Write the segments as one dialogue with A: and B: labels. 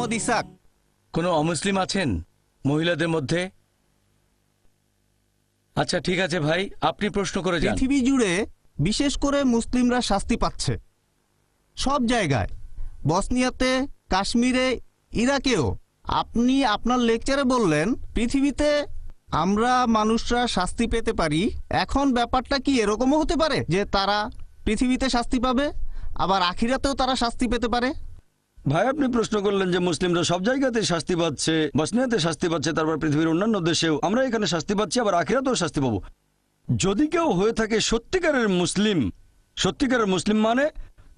A: মোহাম্মদ ইসাক।
B: কোনো অমুসলিম আছেন মহিলাদের মধ্যে? আচ্ছা ঠিক আছে ভাই আপনি প্রশ্ন করে যান।
A: পৃথিবী জুড়ে বিশেষ করে মুসলিমরা শাস্তি পাচ্ছে। সব জায়গায়। বসনিয়াতে কাশ্মীরে ইরাকেও। আপনি আপনার লেকচারে বললেন পৃথিবীতে আমরা মানুষরা শাস্তি পেতে পারি। এখন ব্যাপারটা কি এরকমও হতে পারে যে তারা পৃথিবীতে শাস্তি পাবে আবার আখিরাতেও তারা শাস্তি পেতে পারে?
C: ভাই, আপনি প্রশ্ন করলেন যে মুসলিমরা সব জায়গাতে শাস্তি পাচ্ছে, বসনিয়াতে শাস্তি পাচ্ছে, তারপর পৃথিবীর অন্যান্য দেশেও। আমরা এখানে শাস্তি পাচ্ছি, আবার আখিরাতেও শাস্তি পাবো। যদি কেউ হয়ে থাকে সত্যিকারের মুসলিম সত্যিকারের মুসলিম মানে?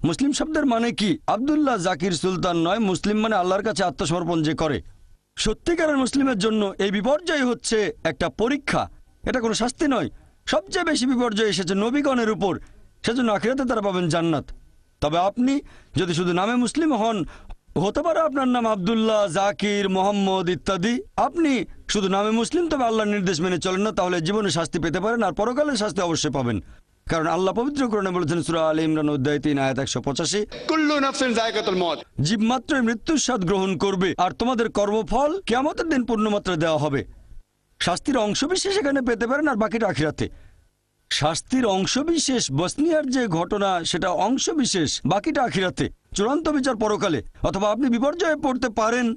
C: মুসলিম শব্দের মানে কি? আব্দুল্লাহ জাকির সুলতান নয়, মুসলিম মানে আল্লাহর কাছে আত্মসমর্পণ যে করে। সত্যিকারের মুসলিমের জন্য এই বিপর্যয় হচ্ছে একটা পরীক্ষা। এটা কোনো শাস্তি নয়। সবচেয়ে বেশি বিপর্যয় এসেছে নবীগণের উপর। সেজন্য আখিরাতে তারা পাবেন জান্নাত। তবে আপনি যদি শুধু নামে মুসলিম হন হতে পারে আপনার নাম আব্দুল্লাহ জাকির মোহাম্মদ ইত্যাদি। আপনি শুধু নামে মুসলিম তবে আল্লাহর নির্দেশ মেনে চলেন না তাহলে জীবনে শাস্তি পেতে পারেন আর পরকালের শাস্তি অবশ্যই পাবেন। কারণ আল্লাহ পবিত্র করণে বলেছেন সুরা আলী ইমরান অধ্যায় তিন আয়াত একশো পঁচাশি জীব মাত্রই মৃত্যুর স্বাদ গ্রহণ করবে আর তোমাদের কর্মফল কেমতের দিন পূর্ণমাত্রা দেওয়া হবে। শাস্তির অংশবিশেষ এখানে পেতে পারেন আর বাকিটা আখিরাতে। শাস্তির অংশবিশেষ বসনিয়ার যে ঘটনা, সেটা অংশবিশেষ বাকিটা আখিরাতে। চূড়ান্ত বিচার পরকালে, অথবা আপনি বিপর্যয়ে পড়তে পারেন।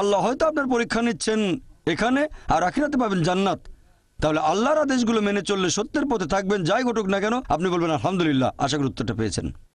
C: আল্লাহ হয়তো আপনার পরীক্ষা নিচ্ছেন এখানে, আর আখিরাতে পাবেন জান্নাত। তাহলে আল্লাহর আদেশগুলো মেনে চললে সত্যের পথে থাকবেন, যাই ঘটুক না কেন, আপনি বলবেন আলহামদুলিল্লাহ, আশা করি উত্তরটা পেয়েছেন।